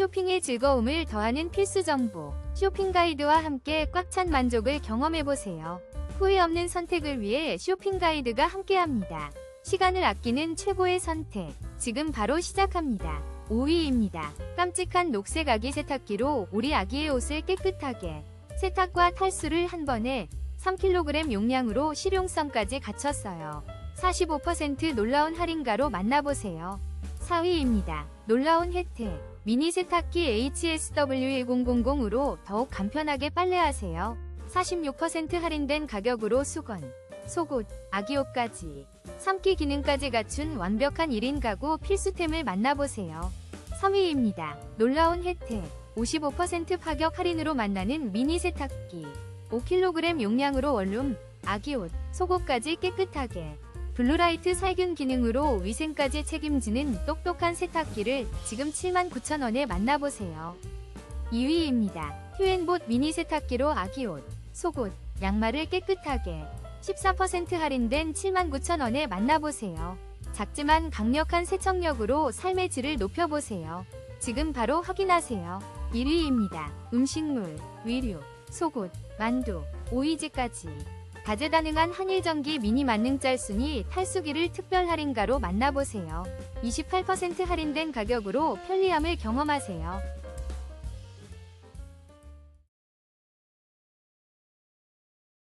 쇼핑의 즐거움을 더하는 필수 정보. 쇼핑 가이드와 함께 꽉 찬 만족을 경험해보세요. 후회 없는 선택을 위해 쇼핑 가이드가 함께합니다. 시간을 아끼는 최고의 선택. 지금 바로 시작합니다. 5위입니다. 깜찍한 녹색 아기 세탁기로 우리 아기의 옷을 깨끗하게. 세탁과 탈수를 한 번에 3kg 용량으로 실용성까지 갖췄어요. 45% 놀라운 할인가로 만나보세요. 4위입니다. 놀라운 혜택. 미니 세탁기 HSW1000으로 더욱 간편하게 빨래하세요. 46% 할인된 가격으로 수건, 속옷, 아기옷까지 3기 기능까지 갖춘 완벽한 1인 가구 필수템을 만나보세요. 3위입니다. 놀라운 혜택. 55% 파격 할인으로 만나는 미니 세탁기. 5kg 용량으로 원룸, 아기옷, 속옷까지 깨끗하게. 블루라이트 살균 기능으로 위생까지 책임지는 똑똑한 세탁기를 지금 79,000원에 만나보세요. 2위입니다. 휴엔봇 미니 세탁기로 아기 옷, 속옷, 양말을 깨끗하게 14% 할인된 79,000원에 만나보세요. 작지만 강력한 세척력으로 삶의 질을 높여보세요. 지금 바로 확인하세요. 1위입니다. 음식물, 위류, 속옷, 만두, 오이지까지 다재다능한 한일전기 미니 만능 짤순이 탈수기를 특별 할인가로 만나보세요. 28% 할인된 가격으로 편리함을 경험하세요.